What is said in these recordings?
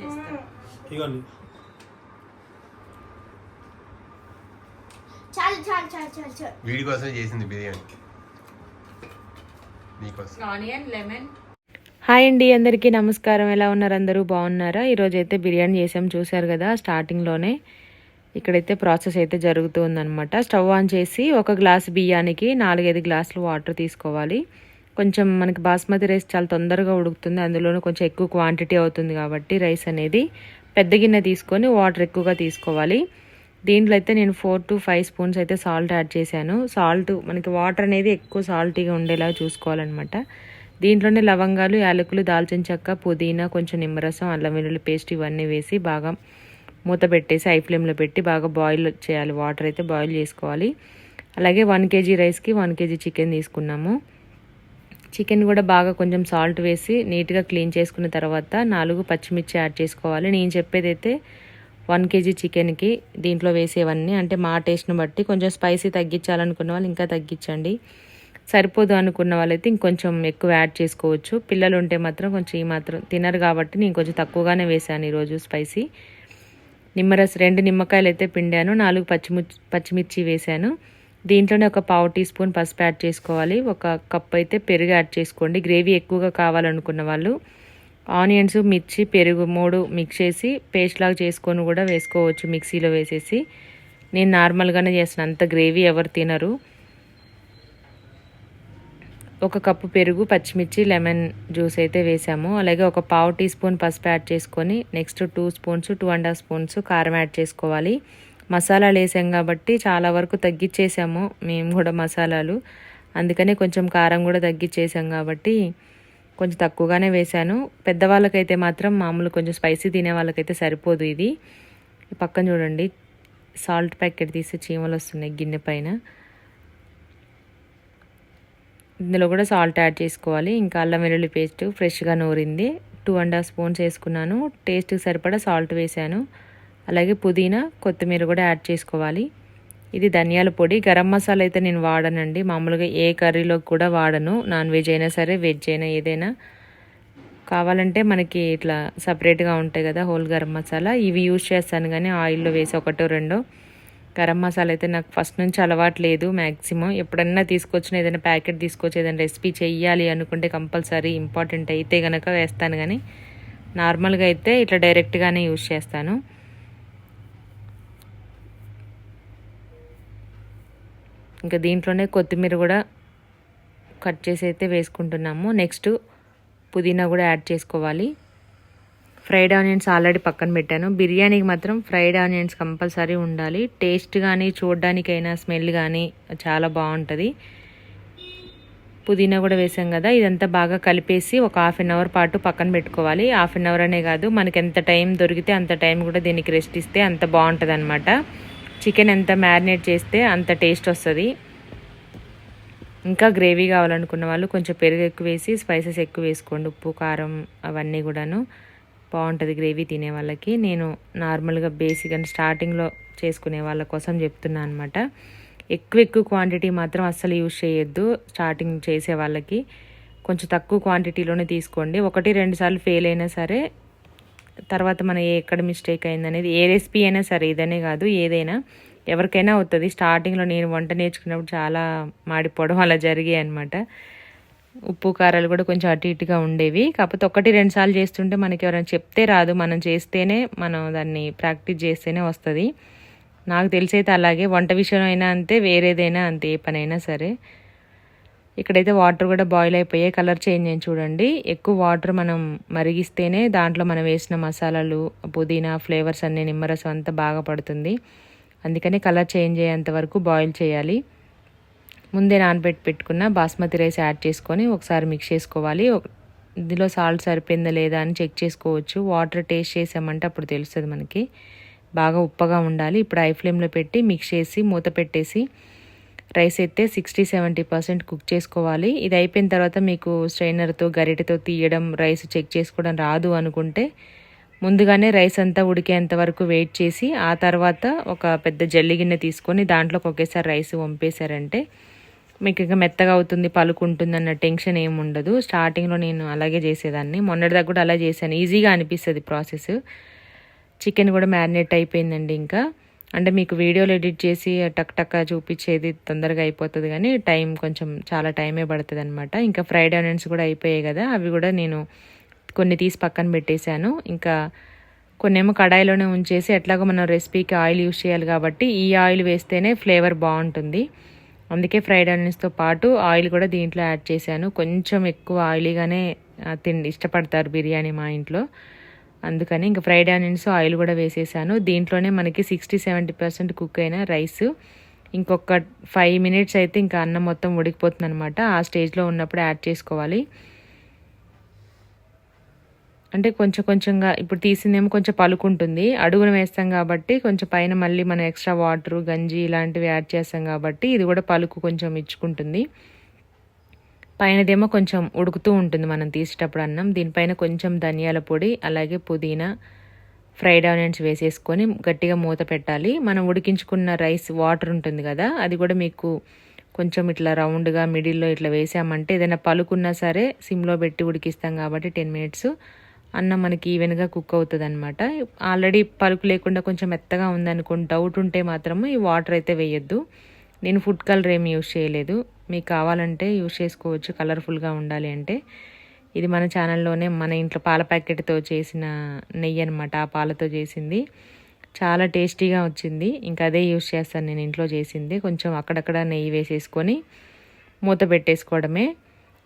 ఇగోండి. చాలు చాలు చాలు చాలు చాలు. వీడి కోసం చేసింది బిర్యానీ. నీకోసం ఆనియన్ లెమన్ హాయ్ అండి అందరికీ నమస్కారం. ఎలా ఉన్నారు? అందరూ బాగున్నారా? ఈరోజు అయితే బిర్యానీ చేసాం చూసారు కదా స్టార్టింగ్లోనే ఇక్కడైతే ప్రాసెస్ అయితే జరుగుతుందన్నమాట స్టవ్ ఆన్ చేసి ఒక గ్లాస్ బియ్యానికి నాలుగైదు గ్లాసులు వాటర్ తీసుకోవాలి. కొంచెం మనకి బాస్మతి రైస్ చాలా తొందరగా ఉడుకుతుంది. అందులోనూ కొంచెం ఎక్కువ క్వాంటిటీ అవుతుంది కాబట్టి రైస్ అనేది పెద్ద గిన్నె తీసుకొని వాటర్ ఎక్కువగా తీసుకోవాలి. దీంట్లో అయితే నేను ఫోర్ టు ఫైవ్ స్పూన్స్ అయితే సాల్ట్ యాడ్ చేశాను. సాల్ట్ మనకి వాటర్ అనేది ఎక్కువ సాల్టీగా ఉండేలా చూసుకోవాలన్నమాట. దీంట్లోనే లవంగాలు యాలకులు దాల్చిన చెక్క పుదీనా కొంచెం నిమ్మరసం అల్లం వెల్లుల్లి పేస్ట్ ఇవన్నీ వేసి బాగా మూత పెట్టేసి హై ఫ్లేమ్లో పెట్టి బాగా బాయిల్ చేయాలి. వాటర్ అయితే బాయిల్ చేసుకోవాలి. అలాగే వన్ కేజీ రైస్కి వన్ కేజీ చికెన్ తీసుకున్నాము. చికెన్ కూడా బాగా కొంచెం సాల్ట్ వేసి నీట్గా క్లీన్ చేసుకున్న తర్వాత నాలుగు పచ్చిమిర్చి యాడ్ చేసుకోవాలి. నేను చెప్పేదైతే వన్ కేజీ చికెన్కి దీంట్లో వేసేవన్నీ అంటే మా టేస్ట్ని బట్టి కొంచెం స్పైసీ తగ్గించాలనుకున్న వాళ్ళు ఇంకా తగ్గించండి. సరిపోదు అనుకున్న వాళ్ళైతే ఇంకొంచెం ఎక్కువ యాడ్ చేసుకోవచ్చు. పిల్లలు ఉంటే మాత్రం కొంచెం ఈ మాత్రం తినరు కాబట్టి నేను కొంచెం తక్కువగానే వేసాను ఈరోజు స్పైసీ. నిమ్మరస్ రెండు నిమ్మకాయలు అయితే పిండాను నాలుగు పచ్చిమిర్చి పచ్చిమిర్చి వేసాను దీంట్లోనే ఒక పావు టీ స్పూన్ పసుపు యాడ్ చేసుకోవాలి. ఒక కప్ అయితే పెరుగు యాడ్ చేసుకోండి. గ్రేవీ ఎక్కువగా కావాలనుకున్న వాళ్ళు ఆనియన్స్ మిర్చి పెరుగు మూడు మిక్స్ చేసి పేస్ట్ లాగా చేసుకొని కూడా వేసుకోవచ్చు మిక్సీలో వేసేసి. నేను నార్మల్గానే చేస్తాను అంత గ్రేవీ ఎవరు తినరు. ఒక కప్పు పెరుగు పచ్చిమిర్చి లెమన్ జ్యూస్ అయితే వేసాము. అలాగే ఒక పావు టీ స్పూన్ పసుపు యాడ్ చేసుకొని next two spoons two and half spoons కారం యాడ్ చేసుకోవాలి. మసాలాలు వేసాం కాబట్టి చాలా వరకు తగ్గించేసాము మేము కూడా మసాలాలు. అందుకనే కొంచెం కారం కూడా తగ్గించేసాం కాబట్టి కొంచెం తక్కువగానే వేశాను. పెద్దవాళ్ళకైతే మాత్రం మామూలు కొంచెం స్పైసీ తినే వాళ్ళకైతే సరిపోదు ఇది. పక్కన చూడండి. సాల్ట్ ప్యాకెట్ తీసి చీమలు వస్తున్నాయి గిన్నె పైన. ఇందులో కూడా సాల్ట్ యాడ్ చేసుకోవాలి. ఇంకా అల్లం వెల్లుల్లి పేస్ట్ ఫ్రెష్గా నూరింది. టూ అండ్ హాఫ్ స్పూన్స్ వేసుకున్నాను. టేస్ట్కి సరిపడా సాల్ట్ వేసాను అలాగే పుదీనా కొత్తిమీర కూడా యాడ్ చేసుకోవాలి. ఇది ధనియాల పొడి. గరం మసాలా అయితే నేను వాడనండి. మామూలుగా ఏ కర్రీలో కూడా వాడను. నాన్ వెజ్ అయినా సరే వెజ్ అయినా ఏదైనా. కావాలంటే మనకి ఇట్లా సపరేట్గా ఉంటాయి కదా హోల్ గరం మసాలా. ఇవి యూజ్ చేస్తాను కానీ ఆయిల్లో వేసి ఒకటో రెండో. గరం మసాలా అయితే నాకు ఫస్ట్ నుంచి అలవాటు లేదు మ్యాక్సిమం ఎప్పుడన్నా తీసుకొచ్చిన ఏదైనా ప్యాకెట్ తీసుకొచ్చి ఏదైనా రెసిపీ చెయ్యాలి అనుకుంటే కంపల్సరీ ఇంపార్టెంట్ అయితే కనుక వేస్తాను కానీ నార్మల్గా అయితే ఇట్లా డైరెక్ట్గానే యూజ్ చేస్తాను. ఇంకా దీంట్లోనే కొత్తిమీర కూడా కట్ చేసి అయితే వేసుకుంటున్నాము. నెక్స్ట్ పుదీనా కూడా యాడ్ చేసుకోవాలి. ఫ్రైడ్ ఆనియన్స్ ఆల్రెడీ పక్కన పెట్టాను. బిర్యానీకి మాత్రం ఫ్రైడ్ ఆనియన్స్ కంపల్సరీ ఉండాలి. టేస్ట్ కానీ చూడడానికైనా స్మెల్ కానీ చాలా బాగుంటుంది. పుదీనా కూడా వేసాం కదా ఇదంతా బాగా కలిపేసి ఒక హాఫ్ అన్ అవర్ పాటు పక్కన పెట్టుకోవాలి. హాఫ్ అన్ అవర్ అనే కాదు మనకి ఎంత టైం దొరికితే అంత టైం కూడా దీనికి రెస్ట్ ఇస్తే అంత బాగుంటుంది అనమాట చికెన్ ఎంత మ్యారినేట్ చేస్తే అంత టేస్ట్ వస్తుంది. ఇంకా గ్రేవీ కావాలనుకున్న వాళ్ళు కొంచెం పెరుగు ఎక్కువ వేసి స్పైసెస్ ఎక్కువ వేసుకోండి. ఉప్పు కారం అవన్నీ కూడాను బాగుంటుంది గ్రేవీ తినే వాళ్ళకి. నేను నార్మల్గా బేసిక్ అండ్ స్టార్టింగ్లో చేసుకునే వాళ్ళ కోసం చెప్తున్నా అనమాట ఎక్కువ ఎక్కువ క్వాంటిటీ మాత్రం అస్సలు యూజ్ చేయొద్దు స్టార్టింగ్ చేసే వాళ్ళకి. కొంచెం తక్కువ క్వాంటిటీలోనే తీసుకోండి. ఒకటి రెండు సార్లు ఫెయిల్ అయినా సరే తర్వాత మన ఎక్కడ మిస్టేక్ అయిందనేది ఏ రెసిపీ అయినా సరే ఇదనే కాదు ఏదైనా ఎవరికైనా అవుతుంది. స్టార్టింగ్లో నేను వంట నేర్చుకున్నప్పుడు చాలా మాడిపోవడం అలా జరిగాయి అనమాట ఉప్పు కారాలు కూడా కొంచెం అటు ఇటుగా ఉండేవి. కాకపోతే ఒకటి రెండు సార్లు చేస్తుంటే మనకి ఎవరైనా చెప్తే రాదు. మనం చేస్తేనే మనం దాన్ని ప్రాక్టీస్ చేస్తేనే వస్తుంది. నాకు తెలిసైతే అలాగే వంట విషయం అయినా అంతే వేరేదైనా అంతే ఏ పనైనా సరే. ఇక్కడైతే వాటర్ కూడా బాయిల్ అయిపోయాయి కలర్ చేంజ్ అయ్యి చూడండి. ఎక్కువ వాటర్ మనం మరిగిస్తేనే దాంట్లో మనం వేసిన మసాలాలు పుదీనా ఫ్లేవర్స్ అన్నీ నిమ్మరసం అంతా బాగా పడుతుంది. అందుకని కలర్ చేంజ్ అయ్యేంత వరకు బాయిల్ చేయాలి. ముందే నానబెట్టి పెట్టుకున్న బాస్మతి రైస్ యాడ్ చేసుకొని ఒకసారి మిక్స్ చేసుకోవాలి. ఇందులో సాల్ట్ సరిపోయిందా లేదా అని చెక్ చేసుకోవచ్చు. వాటర్ టేస్ట్ చేసామంటే అప్పుడు తెలుస్తుంది మనకి. బాగా ఉప్పగా ఉండాలి. ఇప్పుడు ఐ ఫ్లేమ్లో పెట్టి మిక్స్ చేసి మూత పెట్టేసి రైస్ అయితే సిక్స్టీ సెవెంటీ పర్సెంట్ కుక్ చేసుకోవాలి. ఇది అయిపోయిన తర్వాత మీకు స్ట్రైనర్తో గరిటెతో తీయడం రైస్ చెక్ చేసుకోవడం రాదు అనుకుంటే ముందుగానే రైస్ అంతా ఉడికేంత వరకు వెయిట్ చేసి ఆ తర్వాత ఒక పెద్ద జల్లి గిన్నె తీసుకొని దాంట్లోకి ఒకేసారి రైస్ వంపేశారంటే మీకు ఇంకా మెత్తగా అవుతుంది పలుకుంటుంది అన్న టెన్షన్ ఏమి ఉండదు. స్టార్టింగ్లో నేను అలాగే చేసేదాన్ని. మొన్నటిదాకా కూడా అలా చేశాను. ఈజీగా అనిపిస్తుంది ప్రాసెస్. చికెన్ కూడా మ్యారినేట్ అయిపోయిందండి ఇంకా. అంటే మీకు వీడియోలు ఎడిట్ చేసి టక్ టక్ చూపించేది తొందరగా అయిపోతుంది కానీ టైం కొంచెం చాలా టైమే పడుతుంది అనమాట ఇంకా ఫ్రైడ్ ఆనియన్స్ కూడా అయిపోయాయి కదా అవి కూడా నేను కొన్ని తీసి పక్కన పెట్టేశాను. ఇంకా కొన్నేమో కడాయిలోనే ఉంచేసి ఎట్లాగో మనం రెసిపీకి ఆయిల్ యూస్ చేయాలి కాబట్టి ఈ ఆయిల్ వేస్తేనే ఫ్లేవర్ బాగుంటుంది. అందుకే ఫ్రైడ్ ఆనియన్స్తో పాటు ఆయిల్ కూడా దీంట్లో యాడ్ చేశాను. కొంచెం ఎక్కువ ఆయిలీగానే తిండి ఇష్టపడతారు బిర్యానీ మా ఇంట్లో. అందుకని ఇంకా ఫ్రైడ్ ఆనియన్స్ ఆయిల్ కూడా వేసేసాను. దీంట్లోనే మనకి సిక్స్టీ సెవెంటీ పర్సెంట్ కుక్ అయిన రైస్. ఇంకొక ఫైవ్ మినిట్స్ అయితే ఇంకా అన్నం మొత్తం ఉడికిపోతుంది అనమాట ఆ స్టేజ్లో ఉన్నప్పుడు యాడ్ చేసుకోవాలి. అంటే కొంచెం కొంచెంగా ఇప్పుడు తీసిందేమో కొంచెం పలుకుంటుంది. అడుగున వేస్తాం కాబట్టి కొంచెం పైన మళ్ళీ మనం ఎక్స్ట్రా వాటర్ గంజి ఇలాంటివి యాడ్ చేస్తాం కాబట్టి ఇది కూడా పలుకు కొంచెం ఇచ్చుకుంటుంది. పైనదేమో కొంచెం ఉడుకుతూ ఉంటుంది మనం తీసేటప్పుడు అన్నం. దీనిపైన కొంచెం ధనియాల పొడి అలాగే పుదీనా ఫ్రైడ్ ఆనియన్స్ వేసేసుకొని గట్టిగా మూత పెట్టాలి. మనం ఉడికించుకున్న రైస్ వాటర్ ఉంటుంది కదా అది కూడా మీకు కొంచెం ఇట్లా రౌండ్గా మిడిల్లో ఇట్లా వేసామంటే ఏదైనా పలుకున్నా సరే సిమ్లో పెట్టి ఉడికిస్తాం కాబట్టి టెన్ మినిట్స్. అన్నం మనకి ఈవెన్గా కుక్ అవుతుంది అనమాట ఆల్రెడీ పలుకు లేకుండా కొంచెం మెత్తగా ఉందనుకుని డౌట్ ఉంటే మాత్రము ఈ వాటర్ అయితే వేయొద్దు. నేను ఫుడ్ కలర్ ఏమి యూజ్ చేయలేదు. మీకు కావాలంటే యూస్ చేసుకోవచ్చు కలర్ఫుల్గా ఉండాలి అంటే. ఇది మన ఛానల్లోనే మన ఇంట్లో పాల ప్యాకెట్తో చేసిన నెయ్యి అనమాట ఆ పాలతో చేసింది. చాలా టేస్టీగా వచ్చింది. ఇంకా అదే యూస్ చేస్తాను నేను ఇంట్లో చేసింది. కొంచెం అక్కడక్కడ నెయ్యి వేసేసుకొని మూత పెట్టేసుకోవడమే.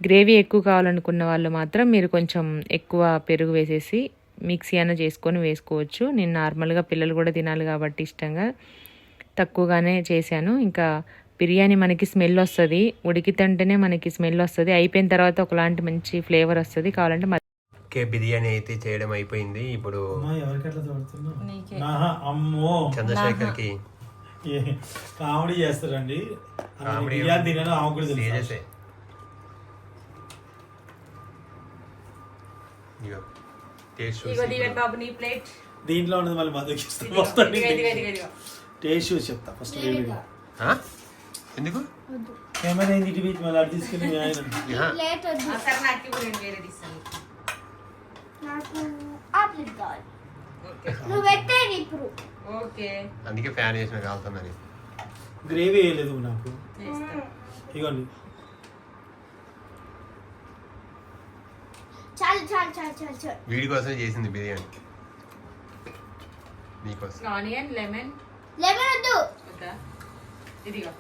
గ్రేవీ ఎక్కువ కావాలనుకున్న వాళ్ళు మాత్రం మీరు కొంచెం ఎక్కువ పెరుగు వేసేసి మిక్సీ అయినా చేసుకొని వేసుకోవచ్చు. నేను నార్మల్గా పిల్లలు కూడా తినాలి కాబట్టి ఇష్టంగా తక్కువగానే చేశాను. ఇంకా బిర్యానీ మనకి స్మెల్ వస్తుంది ఉడికితంటేనే మనకి స్మెల్ వస్తుంది. అయిపోయిన తర్వాత ఒకలాంటి మంచి ఫ్లేవర్ వస్తుంది. కావాలంటే ఓకే బిర్యానీ అయితే చేయడం అయిపోయింది. ఇప్పుడు చంద్రశేఖర్కి. ఏ- కామెడీ చేస్తారండి. దీంట్లో ఉన్నది మళ్ళీ టేస్ట్ చూసి చెప్తా. ఫస్ట్? ఎందుకు? కెమెరా ఇటు పెట్టి మళ్ళీ అటు తీసుకెళ్ళి మీ ఆయన. యా. ప్లేట్ వద్దు. సరే నాకు నేను వేరే తీస్తాను. నాకు ఆ ప్లేట్ కావాలి. నువ్వు పెట్టేది ఇప్పుడు. ఓకే. అందుకే ఫ్యాన్ చేసిన కాలుతుందని గ్రేవీ వేయలేదు నాకు. ఇగోండి. చాలు చాలు చాలు చాలు చాలు. వీడి కోసమే చేసింది బిర్యానీ. నీకోసం ఆనియన్ లెమన్ లెమన్ వద్దా. ఇదిగో.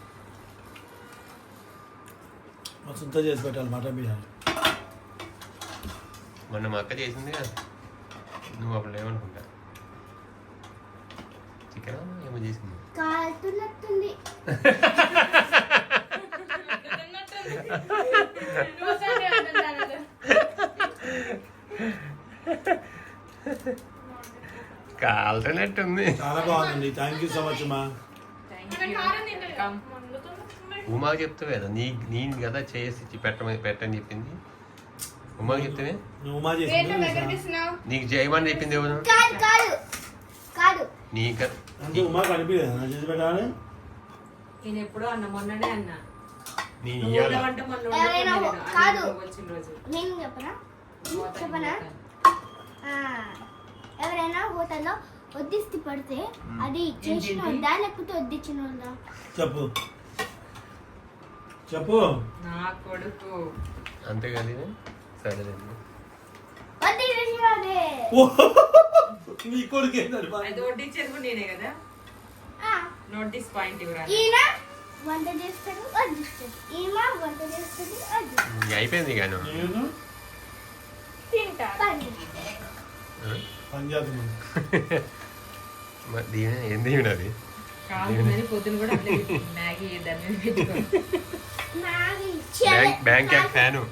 సొంత చేసి పెట్టాలి మటన్ బిర్యానీ మొన్న మా అక్క చేసింది కదా నువ్వు అప్పుడు ఏమనుకుంటా చికెన్ ఏమో చేసింది? కాలుతున్నట్టుంది. కాలుతున్నట్టుంది. చాలా బాగుందండి. థ్యాంక్ యూ సో మచ్ మా ఉమా చెప్తావే కదా నీ నేను కదా చేసి ఇచ్చి పెట్టమని పెట్టని చెప్పింది. ఉమా చెప్తావే నువ్వు మా చేసింది నీకు చేయమని చెప్పింది ఎవరు? కాదు కాదు కాదు. నీక అంటే ఉమా కనిపించలేదు నేను ఎప్పుడో అన్న మొన్ననే అన్నా. ఎవరైనా ఉండకపోలేదు. అది కాదు. ఇంకొక వచ్చిన రోజు. నేను చెప్పనా? చెప్పనా? ఆ, ఎవరైనా హోటల్లో వడ్డిస్తే పడితే అది చేసిన లేకపోతే ఉందా చెప్పు. చెప్పు. నా కొడుకు. అంతే కదా ఓ! మీ కొడుకు ఏంటండి మా- అది వడ్డించేది కూడా నేనే కదా. నోటీస్ పాయింట్ ఇవ్వరా ఈయన వంట చేస్తాడు వడ్డిస్తాడు ఈమె వంట చేస్తాడు వడ్డిస్తాడు ఇంక అయిపోయింది కానీ దీని ఏం దీవినది కాదు పొద్దున కూడా అట్లే. మ్యాగీ దాని మీద పెట్టుకో bank bank yuck fan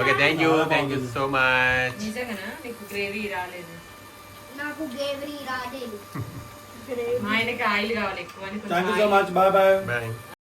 okay thank you thank you so much నిజంగానా? నీకు గ్రేవీ రాలేదు. నాకు గ్రేవీ రాలేదు. మా ఆయనకి ఆయిల్ కావాలి ఎక్కువ thank you so much bye bye bye